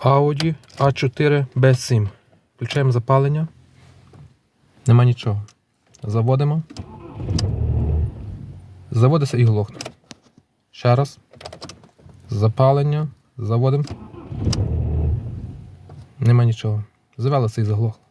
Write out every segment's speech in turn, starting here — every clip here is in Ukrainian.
Audi A4 B7. Включаємо запалення. Нема нічого. Заводимо. Заводиться і глохне. Ще раз. Запалення. Заводимо. Нема нічого. Завелося і заглохло.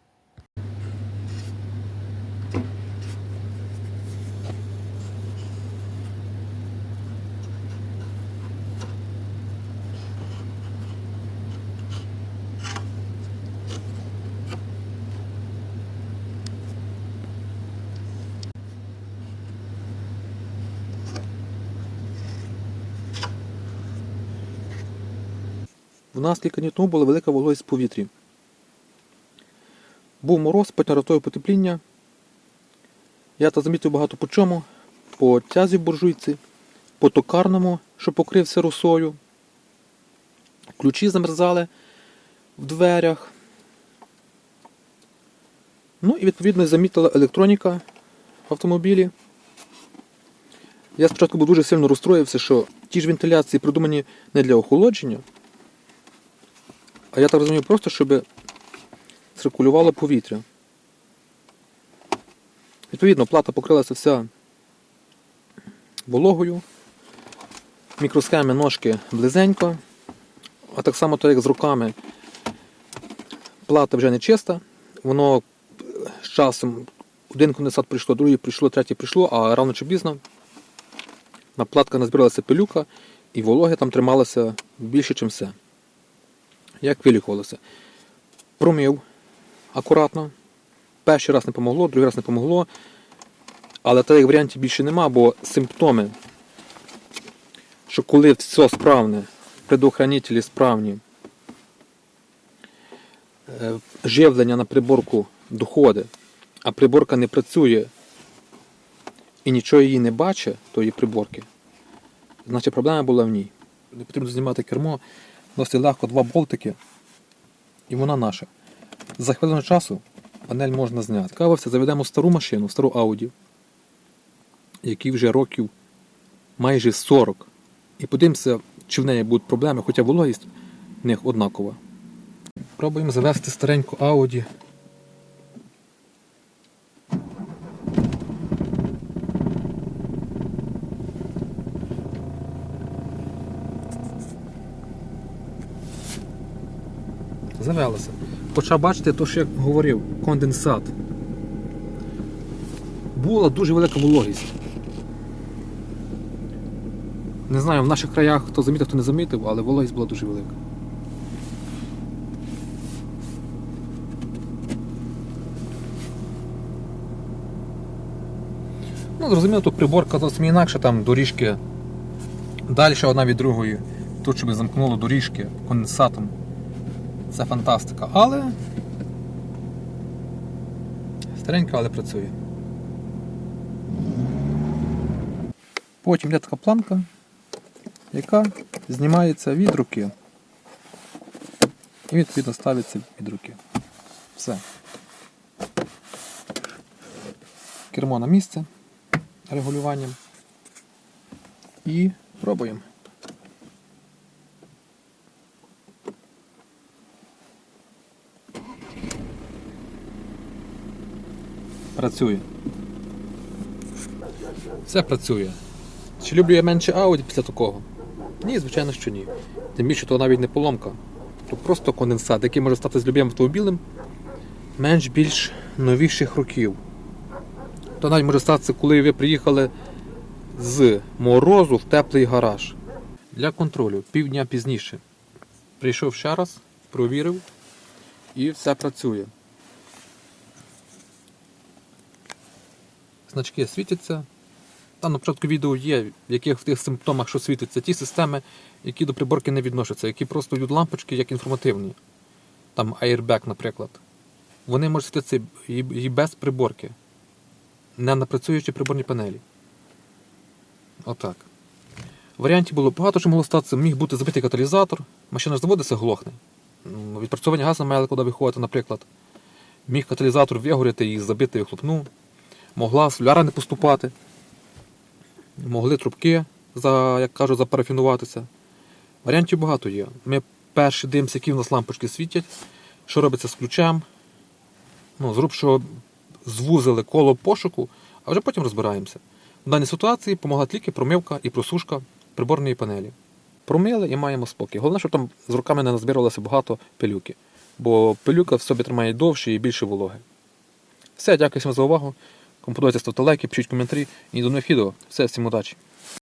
У нас кілька днів тому була велика вологість в повітрі. Був мороз, потім ротою потепління. Я то замітив багато по чому. По тязі в буржуйці, по токарному, що покрився росою. Ключі замерзали в дверях. Ну і відповідно замітила електроніка в автомобілі. Я спочатку був дуже сильно розстроївся, що ті ж вентиляції придумані не для охолодження, я так розумію, просто щоб циркулювало повітря. Відповідно, плата покрилася вся вологою, мікросхеми ножки близенько, а так само, то як з руками, плата вже не чиста, воно з часом один конденсат прийшло, другий прийшло, третій прийшло, а рано чи пізно на платка назбиралася пилюка і вологи там трималося більше, ніж все. Як вилікувалося? Промив акуратно. Перший раз не помогло, другий раз не помогло. Але таких варіантів більше нема, бо симптоми, що коли все справне, предохранителі справні, е, живлення на приборку доходить, а приборка не працює і нічого її не бачить, тої приборки, значить проблема була в ній. Не потрібно знімати кермо, досить легко два болтики, і вона наша. За хвилину часу панель можна зняти. Цікавився, заведемо стару машину, стару Audi, якій вже років майже 40. І подивимося, чи в неї будуть проблеми, хоча вологість в них однакова. Пробуємо завести стареньку Audi. Завелося. Хоча бачите, то що я говорив, конденсат. Була дуже велика вологість. Не знаю, в наших краях хто замітив, хто не замітив, але вологість була дуже велика. Ну, зрозуміло, тут приборка зовсім інакша, там доріжки далі одна від другої. Тут, щоб замкнуло доріжки конденсатом. Це фантастика. Але старенька, але працює. Потім є така планка, яка знімається від руки. І відповідно ставиться від руки. Все. Кермо на місце регулюванням. І пробуємо. Працює. Все працює. Чи люблю я менше Audi після такого? Ні, звичайно, що ні. Тим більше то навіть не поломка. То просто конденсат, який може стати з любим автомобілем менш більш новіших років. То навіть може статися, коли ви приїхали з морозу в теплий гараж. Для контролю півдня пізніше. Прийшов ще раз, провірив і все працює. Значки світяться. Там на початку відео є, в яких в тих симптомах, що світиться, ті системи, які до приборки не відносяться, які просто йдуть лампочки як інформативні. Там Airbag, наприклад. Вони можуть світитися і, без приборки, не на працюючій приборній панелі. Отак. Варіантів було багато, що могло статися. Міг бути забитий каталізатор, машина ж заводиться, глохне. М, Відпрацьовування газу має куди виходити, наприклад. Міг каталізатор вигоріти і забити вихлопну могла соляра не поступати, могли трубки, за, як кажуть, запарафінуватися. Варіантів багато є. Ми перші дивимося, які в нас лампочки світять, що робиться з ключем. Ну, зроб, що звузили коло пошуку, а вже потім розбираємося. В даній ситуації допомогла тільки промивка і просушка приборної панелі. Промили і маємо спокій. Головне, щоб там з руками не назбиралося багато пилюки, бо пилюка в собі тримає довше і більше вологи. Все, дякую всім за увагу. Кому подобається, ставте лайки, пишіть коментарі і до нових відео. Все, всім удачі!